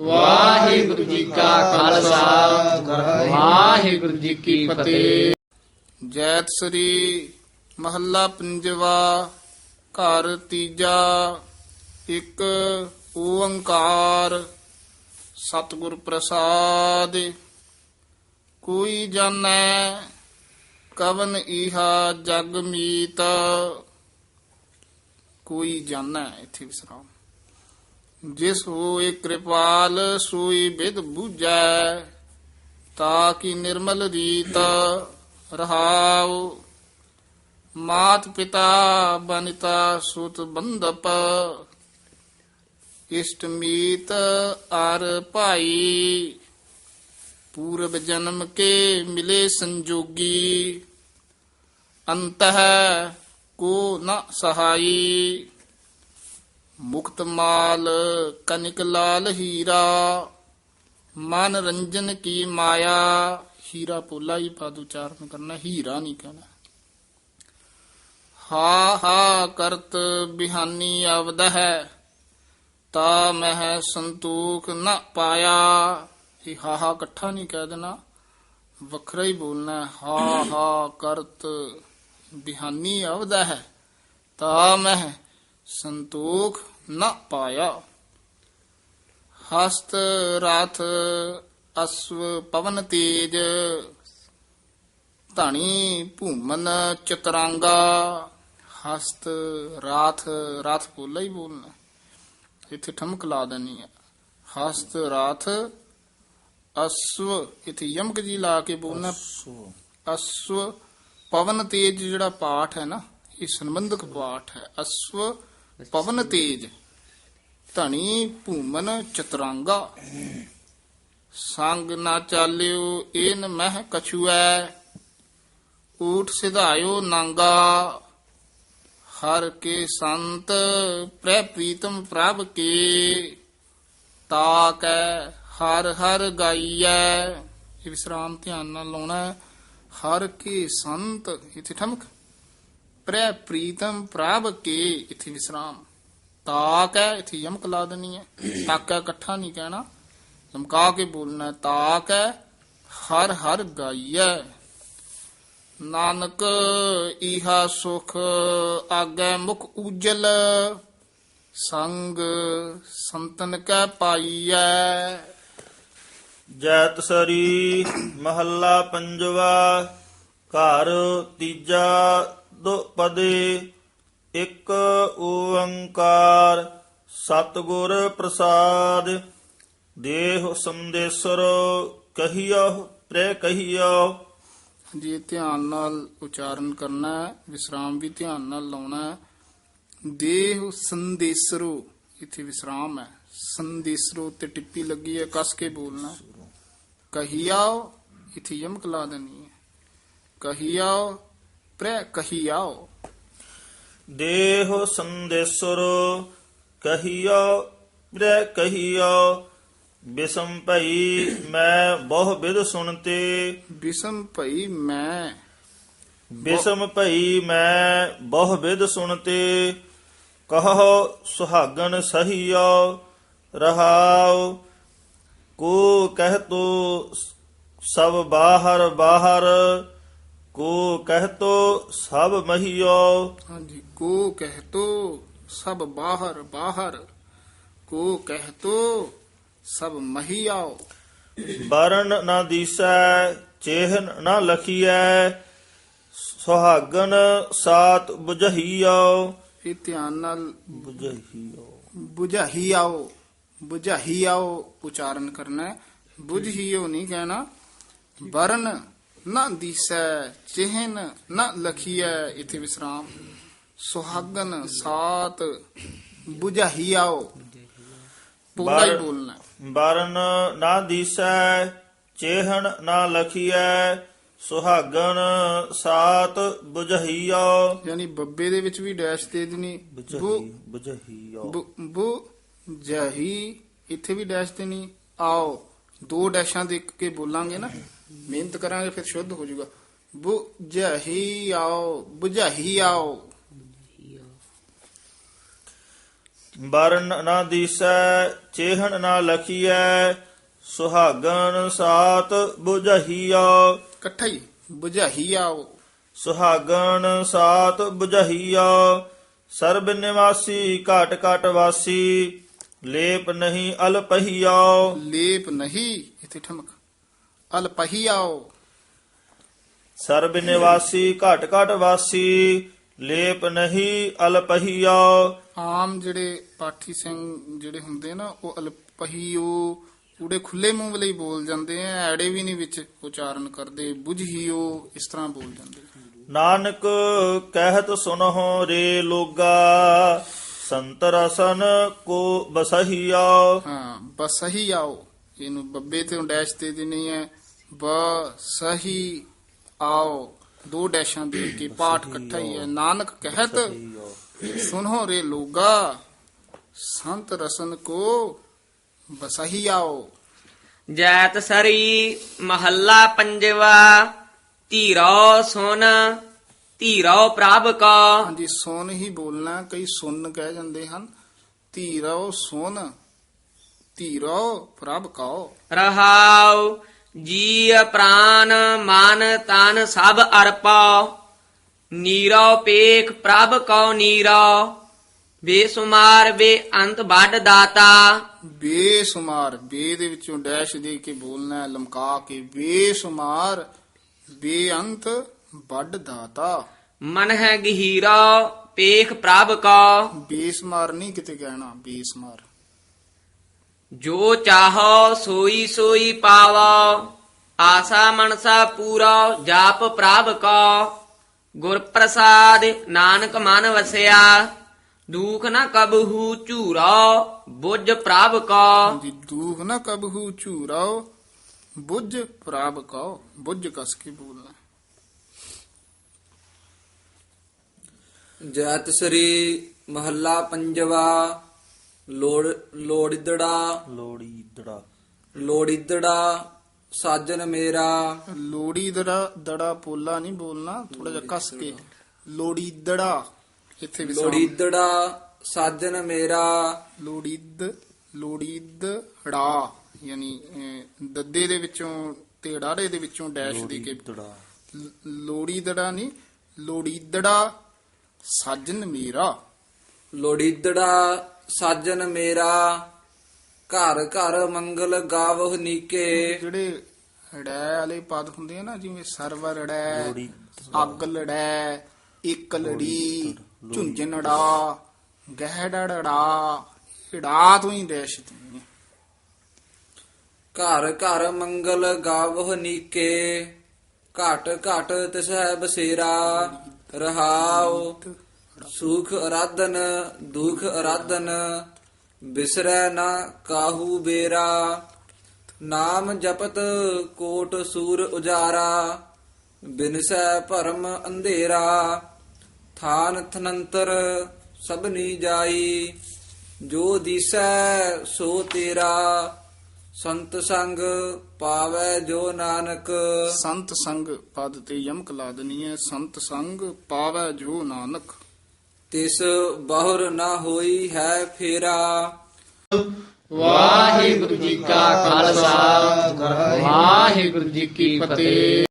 ਵਾਹਿਗੁਰੂ ਜੀ ਕਾ ਖਾਲਸਾ। ਵਾਹਿਗੁਰੂ ਜੀ ਕੀ ਫਤਿਹ। ਜੈਤ ਸ੍ਰੀ ਮਹੱਲਾ ਪੰਜਵਾ, ਘਰ ਤੀਜਾ, ਇੱਕ ਓੰਕਾਰ। ਸਤਿਗੁਰ ਪ੍ਰਸਾਦ, ਕੋਈ ਜਾਣੈ, ਕਵਨ ਇਹਾ ਜਗ ਮੀਤ। ਕੋਈ ਜਾਣੈ, ਇੱਥੇ ਵਿਸਰਾਮ ਜਿਸ ਹੋਏ ਕਿਰਪਾਲ ਸੋਈ ਬਿਦ ਬੂਝੈ, ਤਾ ਕੀ ਨਿਰਮਲ ਰੀਤ ਰਹਾਉ। ਮਾਤ ਪਿਤਾ ਬਨਿਤਾ ਸੁਤ ਬੰਧਪ, ਇਸ਼ਟ ਮੀਤ ਅਰ ਭਾਈ। ਪੂਰਬ ਜਨਮ ਕੇ ਮਿਲੇ ਸੰਜੋਗੀ, ਅੰਤਹ ਕੋ ਨ ਸਹਾਈ। ਮੁਕਤ ਮਾਲ ਕਨਿਕ ਲਾਲ ਹੀਰਾ ਮਨ ਰੰਜਨ ਕੀ ਮਾਇਆ ਹੀਰਾ ਪੋਲਾ ਹੀ ਪਦ ਉਚਾਰਨ ਕਰਨਾ ਹੀਰਾ ਨਹੀਂ ਕਹਿਣਾ ਹਾ ਹਾ ਕਰਤ ਬਿਹਾਨੀ ਅਵਦ ਹੈ ਤਾ ਮਹਿ ਸੰਤੋਖ ਨ ਪਾਇਆ ਇਹ ਹਾ ਹਾ ਇਕੱਠਾ ਨਹੀਂ ਕਹਿ ਦੇਣਾ ਵੱਖਰਾ ਹੀ ਬੋਲਣਾ ਹੈ। ਹਾ ਹਾ ਕਰਤ ਬਿਹਾਨੀ ਅਵਦ ਹੈ ਤਾ ਮਹਿ ਸੰਤੋਖ ਨਾ ਪਾਇਆ। ਹਸਤ ਰਾਥ ਅਸਵ ਪਵਨ ਤੇਜ, ਧਣੀ ਭੂਮਨ ਚਤਰਾਂਗਾ। ਹਸਤ ਰਾਥ ਰਾਥ ਬੋਲਾ ਹੀ ਬੋਲਣਾ। ਇੱਥੇ ਠਮਕ ਲਾ ਦੇਣੀ ਹੈ ਹਸਤ ਰਾਥ ਅਸਵ, ਇੱਥੇ ਯਮਕ ਜੀ ਲਾ ਕੇ ਬੋਲਣਾ। ਅਸਵ ਪਵਨ ਤੇਜ ਜਿਹੜਾ ਪਾਠ ਹੈ ਨਾ, ਇਹ ਸੰਬੰਧਕ ਪਾਠ ਹੈ। ਅਸਵ ਪਵਨ ਤੇਜ, ਧਣੀ ਭੂਮਨ ਚਤਰਾਂਗਾ। ਸੰਗ ਨਾ ਚਾਲਿਓ ਏਨ ਮਹਿ ਕਛੂਐ, ਊਠ ਸਿਧਾਇਓ ਨਾਂਗਾ। ਹਰ ਕੇ ਸੰਤ ਪ੍ਰੈ ਪ੍ਰੀਤਮ ਪ੍ਰਭ ਕੇ, ਤਾਕੈ ਹਰ ਹਰ ਗਾਈਐ। ਇਹ ਵਿਸਰਾਮ ਧਿਆਨ ਨਾਲ ਲਾਉਣਾ ਹਰ ਕੇ ਸੰਤ, ਇਥੇ ਠਮਕ। ਪ੍ਰੈ ਪ੍ਰੀਤਮ ਪ੍ਰਭ ਕੇ, ਇਥੇ ਵਿਸਰਾਮ। ਤਾਕ ਹੈ, ਇਥੇ ਯਮਕ ਲਾ ਦੇਣੀ ਹੈ। ਤਾਕ ਹੈ, ਇਕੱਠਾ ਨਹੀਂ ਕਹਿਣਾ। ਲਮਕਾ ਕੇ ਬੋਲਣਾ ਹੈ। ਤਾਕ ਹੈ, ਹਰ ਹਰ ਗਾਈਐ। ਨਾਨਕ, ਇਹਾ ਸੁਖ, ਆਗੇ ਮੁਖ ਉਜਲ। ਸੰਗ, ਸੰਤਨ ਕੈ ਪਾਈਐ। ਜੈਤ ਸਰੀ ਮਹੱਲਾ ਪੰਜਵਾ, ਘਰ ਤੀਜਾ ਪਦੇ ਇੱਕ ਓੰਕਾਰ ਸਤਿਗੁਰ ਪ੍ਰਸਾਦ, ਦੇਹ ਸੰਦੇਸਰ ਕਹੀਓ ਪ੍ਰੇ ਕਹੀਓ ਜੀ, ਧਿਆਨ ਨਾਲ ਉਚਾਰਨ ਕਰਨਾ ਹੈ, ਵਿਸਰਾਮ ਵੀ ਧਿਆਨ ਨਾਲ ਲਾਉਣਾ ਹੈ। ਦੇਹ ਸੰਦੇਸਰੋ, ਇੱਥੇ ਵਿਸਰਾਮ ਹੈ। ਸੰਦੇਸਰੋ ਤੇ ਟਿੱਪੀ ਲੱਗੀ ਹੈ, ਕਸ ਕੇ ਬੋਲਣਾ ਹੈ। ਕਹੀਆਓ ਇੱਥੇ ਯਮਕ ਲਾ ਦੇਣੀ ਹੈ। ਕਹੀਆਓ ਪ੍ਰੇ ਕਹੀਆਓ। ਦੇਹ ਸੰਦੇਸਰ ਕਹੀਓ ਪ੍ਰੇ ਕਹੀਓ ਬਿਸਮ ਭਈ ਮੈਂ ਬਹੁ ਬਿਦ ਸੁਣਤੇ। ਬਿਸਮ ਭਈ ਮੈਂ ਬਿਸਮ ਭਈ ਮੈਂ ਬਹੁ ਵਿਦ ਸੁਣਤੇ। ਕਹੋ ਸੁਹਾਗਣ ਸਹੀਓ ਰਹਾਉ ਕੋ ਕਹਿ ਤੋ ਸਭ ਬਾਹਰ ਬਾਹਰ। ਕੋ ਕਹਿ ਤੋ ਸਭ ਮਹੀਓ। ਹਾਂਜੀ ਕੋ ਕਹਿ ਤੋ ਸਭ ਬਾਹਰ ਬਾਹਰ ਕੋ ਕਹਿ ਤੋ ਸਭ ਮਹੀਆਓ ਬਰਨ ਨਾ ਦੀਸੈ ਚੇਹਨ ਨਾ ਲਖੀਐ ਸੁਹਾਗਣ ਸਾਤ 부ਝਹੀਓ ਇਹ ਧਿਆਨ ਨਾਲ 부ਝਹੀਓ ਬੁਝਾਹੀ ਆਓ ਬੁਝਾਹੀ ਆਓ ਉਚਾਰਨ ਕਰਨਾ ਹੈ। ਬੁਝਹੀਓ ਨਹੀਂ ਕਹਿਣਾ ਵਰਨ ਨਾ ਦਿਸੈ ਚਿਹਨ ਨਾ ਲਖੀਐ ਇਥੇ ਵਿਸਰਾਮ। ਸੁਹਾਗਨ ਸਾਤ ਬੁਝਾਹੀ ਆਓ। ਪੂਰਾ ਹੀ ਬੋਲਣਾ। ਬਰਨ ਨਾ ਦੀਸੈ ਚੇਹਣ ਨਾ ਲਖੀਐ ਸੁਹਾਗਣ ਸਾਤ 부ਝਹੀਓ ਯਾਨੀ ਬੱਬੇ ਦੇ ਵਿੱਚ ਵੀ ਡੈਸ਼ ਦੇ ਦੇਣੀ। 부ਬੁ- ਬੁ ਜਹੀ ਇੱਥੇ ਵੀ ਡੈਸ਼ ਦੇਣੀ। ਆਓ। ਦੋ ਡੈਸ਼ਾਂ ਦੇ ਕੇ ਬੋਲਾਂਗੇ ਨਾ। ਮਿਹਨਤ ਕਰਾਂਗੇ ਫਿਰ ਸ਼ੁੱਧ ਹੋ ਜਾਊਗਾ। ਬੁਝਹੀ ਆਓ ਬੁਝਹੀ ਆਓ। ਬਰਨ ਨਾ ਦੀਸੈ ਚੇਹਣ ਨਾ ਲਖੀਐ ਸੁਹਾਗਣ ਸਾਤ 부ਝਹੀਓ ਇਕੱਠਾ ਹੀ ਬੁਝਾਹੀ ਆਓ। ਸੁਹਾਗਣ ਸਾਤ 부ਝਹੀਓ ਸਰਬ ਨਿਵਾਸੀ ਘਾਟ ਘਾਟ ਵਾਸੀ ਲੇਪ ਨਹੀਂ ਅਲਪਹੀਓ ਲੇਪ ਨਹੀਂ ਇਥੇ ਠਮਕ। ਅਲਪਹੀ ਆਓ ਸਰਬ ਨਿਵਾਸੀ ਘਾਟ ਘਾਟ ਵਾਸੀ ਲੇਪ ਨਹੀਂ ਅਲਪਹੀਓ ਆਮ ਜਿਹੜੇ ਪਾਠੀ ਸਿੰਘ ਜਿਹੜੇ ਹੁੰਦੇ ਨਾ ਉਹ ਅਲਪਹੀਓ ਪੂਰੇ ਖੁੱਲੇ ਮੂੰਹ ਹੀ ਬੋਲ ਜਾਂਦੇ ਆ ਐੜੇ ਵੀ ਨਹੀਂ ਵਿੱਚ ਉਚਾਰਨ ਕਰਦੇ ਬੁਝਹੀਓ ਇਸ ਤਰ੍ਹਾਂ ਬੋਲ ਜਾਂਦੇ ਨਾਨਕ ਕਹਿਤ ਸੁਨਹੁ ਰੇ ਲੋਗਾ ਸੰਤ ਰਸਨ ਕੋ ਬਸਹੀਓ ਹਾਂ ਬਸਹੀ ਆਓ ਇਹਨੂੰ ਬੱਬੇ ਤੇ ਡੈਸ਼ ਤੇ ਦੇਣੀ ਹੈ ਬ ਸਹੀ ਆਓ। ਦੋ ਡੈਸ਼ਾਂ ਦੇ ਕੇ ਪਾਠ ਇਕੱਠਾ ਹੀ ਹੈ। ਨਾਨਕ ਕਹਿਤ ਸੁਨੋ ਰੇ ਲੋਗਾ। ਸੰਤ ਰਸਨ ਕੋ ਬਸਹੀ ਆਓ। ਜੈਤ ਸਰੀ ਮਹੱਲਾ ਪੰਜਵਾ। ਧੀਰੋ ਸੁਨ ਧੀਰੋ ਪ੍ਰਭ ਕਾ। ਹਾਂਜੀ ਸੁਨ ਹੀ ਬੋਲਣਾ ਕਈ ਸੁਨ ਕਹਿ ਜਾਂਦੇ ਹਨ। ਧੀਰੋ ਸੁਨ ਧੀਰੋ ਪ੍ਰਭ ਕਉ। ਰਹਾਉ ਜੀ ਪ੍ਰਾਨ ਮਨ ਤਨ ਸਭ ਅਰਪਾ ਨੀਰੋ ਪੇਖ ਪ੍ਰਭ ਕਉ ਨੀਰੋ ਬੇਸੁਮਾਰ ਬੇ ਅੰਤ ਵੱਡ ਦਾਤਾ। ਬੇਸ਼ੁਮਾਰ ਬੇ ਦੇ ਵਿੱਚੋਂ ਡੈਸ਼ ਦੇ ਕੇ ਬੋਲਣਾ ਲਮਕਾ ਕੇ ਬੇਸ਼ੁਮਾਰ ਬੇਅੰਤ ਵੱਡ ਦਾਤਾ। ਮਨ ਹੈ ਗਹੀਰਾ ਪੇਖ ਪ੍ਰਭ ਕਾ ਬੇਸ਼ੁਮਾਰ ਨਹੀਂ ਕਿਤੇ ਕਹਿਣਾ ਬੇਸ਼ੁਮਾਰ। ਜੋ ਚਾਹੋ ਸੋਈ ਸੋਈ ਪਾਵੋ ਆਸਾ ਮਨਸਾ ਪੂਰਾ ਜਾਪ ਪ੍ਰਭ ਕਾ ਗੁਰ ਪ੍ਰਸਾਦ ਨਾਨਕ ਮਨ ਵਸਿਆ ਦੁਖ ਨ ਕਬਹੂ ਝੂਰਾ ਬੁੱਝ ਪ੍ਰਭ ਕਾ ਜੀ ਦੂਖ ਨਾ ਕਬਹੂ ਝੂਰਾਓ ਬੁੱਝ ਪ੍ਰਭ ਕਉ ਬੁੱਝ ਕਸ ਕੇ ਬੋਲਣਾ ਜੈਤ ਸ੍ਰੀ ਮਹੱਲਾ ਪੰਜਵਾ ਲੋੜ ਲੋੜਿਦੜਾ। ਲੋੜੀ ਦੜਾ ਲੋੜਿਦੜਾ ਸਾਜਨ ਮੇਰਾ। ਲੋੜੀ ਦੜਾ ਦੜਾ ਪੋਲਾ ਨਹੀਂ ਬੋਲਣਾ ਥੋੜਾ ਜਿਹਾ ਕਸ ਕੇ। ਲੋੜੀ ਦੜਾ ਇੱਥੇ ਵਿਸਰਾਮ ਲੋੜਿਦੜਾ ਸਾਜਨ ਮੇਰਾ। ਲੋੜੀਦ ਲੋੜੀਦ ੜਾ ਯਾਨੀ ਅਹ, ਦੱਦੇ ਦੇ ਵਿੱਚੋਂ ਤੇ ੜਾੜੇ ਦੇ ਵਿੱਚੋਂ ਡੈਸ਼ ਦੇ ਕੇ। ਦੜਾ ਲ- ਲੋੜੀਦੜਾ ਨਹੀਂ ਲੋੜੀਦੜਾ ਸਾਜਨ ਮੇਰਾ। ਲੋੜਿਦੜਾ ਸਾਜਨ ਮੇਰਾ ਘਰ ਘਰ ਮੰਗਲ ਗਾਵਹੁ ਨੀਕੇ। ਜਿਹੜੇ ੜੈ ਵਾਲੇ ਪਦ ਹੁੰਦੇ ਆ ਨਾ ਜਿਵੇਂ ਸਰਵਰ ੜੈ ਅੱਗ ਲੜੈ ਇੱਕ ਲੜੀ ਝੁੰਝਣੜਾ ਗਹਿੜੜਾ ੜਾ ਤੋਂ ਹੀ ਡੈਸ਼ ਦੀ ਘਰ ਘਰ ਮੰਗਲ ਗਾਵਹੁ ਨੀਕੇ ਘਟ ਘਟ ਤਿਸਹਿ ਬਸੇਰਾ ਰਹਾਉ। ਸੁਖ ਅਰਾਧਨ, ਦੁਖ ਅਰਾਧਨ, ਬਿਸਰੈ ਨਾ ਕਾਹੂ ਬੇਰਾ, ਨਾਮ ਜਪਤ ਕੋਟ ਸੂਰ ਉਜਾਰਾ, ਬਿਨਸੈ ਭਰਮ ਅੰਧੇਰਾ, ਥਾਨ ਥਨੰਤਰ ਸਭਨੀ ਜਾਈ, ਜੋ ਦੀਸੈ ਸੋ ਤੇਰਾ, ਸੰਤ ਸੰਗ ਪਾਵੈ ਜੋ ਨਾਨਕ। ਸੰਤ ਸੰਗ ਪਦ ਤੇ ਯਮਕ ਲਾ ਦੇਣੀ ਹੈ ਸੰਤ ਸੰਗ ਪਾਵੈ ਜੋ ਨਾਨਕ। ਤਿਸ ਬਹੁਰ ਨਾ ਹੋਈ ਹੈ ਫੇਰਾ। ਵਾਹਿਗੁਰੂ ਜੀ ਕਾ ਖਾਲਸਾ ਵਾਹਿਗੁਰੂ ਜੀ ਕੀ ਫਤਿਹ।